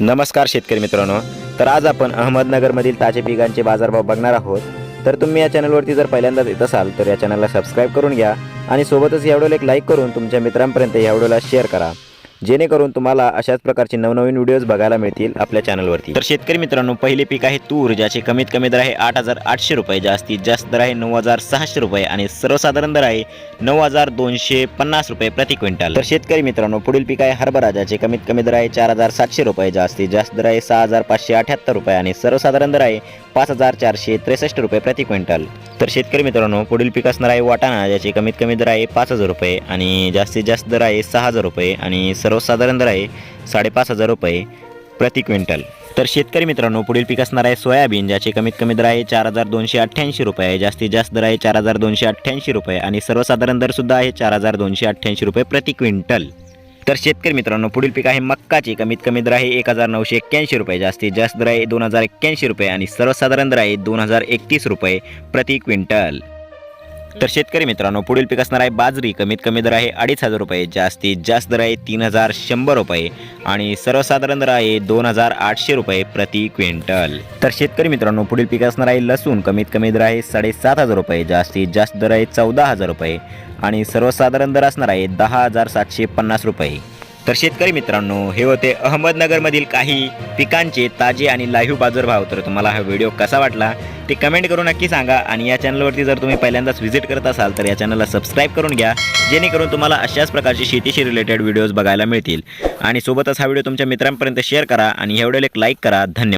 नमस्कार शेतकरी मित्रांनो. तर आज आपण अहमदनगरमधील ताजे पिकांचे बाजारभाव बघणार आहोत. तर तुम्ही या चॅनलवरती जर पहिल्यांदाच येत असाल तर या चॅनलला सबस्क्राईब करून घ्या आणि सोबतच या व्हिडिओला एक लाईक करून तुमच्या मित्रांपर्यंत या व्हिडिओला शेअर करा. जेणेकरून तुम्हाला अशाच प्रकारचे नवनवीन व्हिडिओज बघायला मिळतील आपल्या चॅनलवरती तर शेतकरी मित्रांनो पहिले पीक आहे तूर ज्याचे कमीत कमी दर आहे आठ हजार आठशे रुपये जास्तीत जास्त दर आहे नऊ हजार सहाशे रुपये आणि सर्वसाधारण दर आहे नऊ हजार दोनशे पन्नास रुपये प्रति क्विंटल. तर शेतकरी मित्रांनो पुढील पीक आहे हरभरा ज्याचे कमीत कमी दर आहे चार हजार सातशे रुपये जास्तीत जास्त दर आहे सहा हजार पाचशे अठ्याहत्तर रुपये आणि सर्वसाधारण दर आहे पाच हजार चारशे त्रेसष्ट रुपये प्रति क्विंटल. तर शेतकरी मित्रांनो पुढील पीक असणार आहे वाटाणा ज्याचे कमीत कमी दर आहे पाच हजार रुपये आणि जास्तीत जास्त दर आहे सहा हजार रुपये आणि सर्वसाधारण दर आहे साडेपाच हजार रुपये प्रति क्विंटल. तर शेतकरी मित्रांनो पुढील पीक असणार आहे सोयाबीन ज्याचे कमीत कमी दर आहे चार हजार दोनशे अठ्ठ्याऐंशी रुपये जास्तीत जास्त दर आहे चार हजार दोनशे अठ्ठ्याऐंशी रुपये आणि सर्वसाधारण दरसुद्धा आहे चार हजार दोनशे अठ्ठ्याऐंशी रुपये प्रति क्विंटल. तर शेतकरी मित्रांनो पुढील पीक आहे मक्काची. कमीत कमी दर आहे एक हजार नऊशे एक्क्याऐंशी रुपये जास्तीत जास्त दर आहे दोन हजार एक्क्याऐंशी रुपये आणि सर्वसाधारण दर आहे दोन हजार एकतीस रुपये प्रति क्विंटल. तर शेतकरी मित्रांनो पुढील पीक असणार आहे बाजरी. कमीत कमी दर आहे अडीच हजार रुपये जास्तीत जास्त दर आहे तीन हजार शंभर रुपये आणि सर्वसाधारण दर आहे दोन हजार आठशे रुपये प्रति क्विंटल. तर शेतकरी मित्रांनो पुढील पीक असणार आहे लसूण. कमीत कमी दर आहे साडेसात हजार रुपये जास्तीत जास्त दर आहे चौदा हजार रुपये आणि सर्वसाधारण दर असणार आहे दहा हजार सातशे पन्नास रुपये. तर शेतकरी मित्रांनो हे होते अहमदनगरमधील काही पिकांचे ताजे आणि लाईव्ह बाजारभाव तर तुम्हाला हा व्हिडिओ कसा वाटला ते कमेंट करून नक्की सांगा आणि या चॅनलवरती जर तुम्ही पहिल्यांदाच व्हिजिट करत असाल तर या चॅनलला सबस्क्राईब करून घ्या जेणेकरून तुम्हाला अशाच प्रकारचे शेतीशी रिलेटेड व्हिडिओज बघायला मिळतील. आणि सोबतच हा व्हिडिओ तुमच्या मित्रांपर्यंत शेअर करा आणि ह्या व्हिडिओला एक लाईक करा. धन्यवाद.